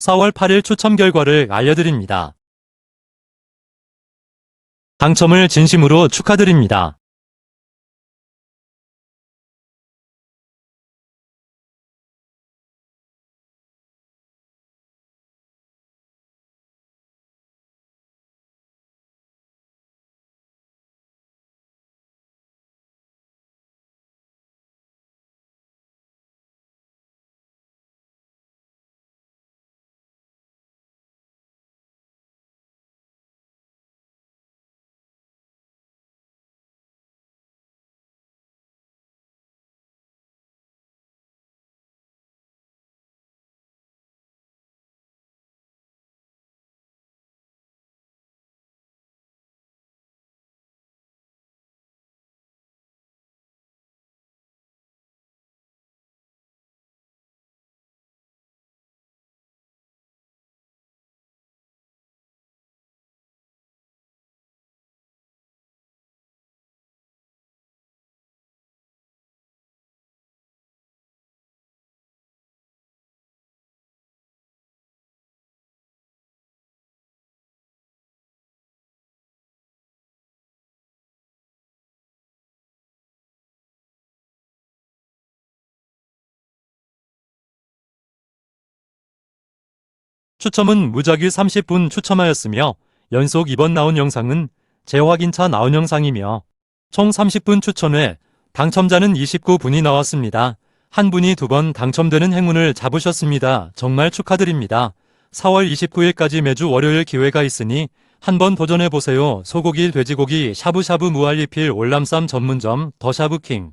4월 8일 추첨 결과를 알려드립니다. 당첨을 진심으로 축하드립니다. 추첨은 무작위 30분 추첨하였으며 연속 이번 나온 영상은 재확인차 나온 영상이며 총 30분 추천 후에 당첨자는 29분이 나왔습니다. 한 분이 두 번 당첨되는 행운을 잡으셨습니다. 정말 축하드립니다. 4월 29일까지 매주 월요일 기회가 있으니 한번 도전해보세요. 소고기, 돼지고기, 샤브샤브 무알리필 올람쌈 전문점 더샤브킹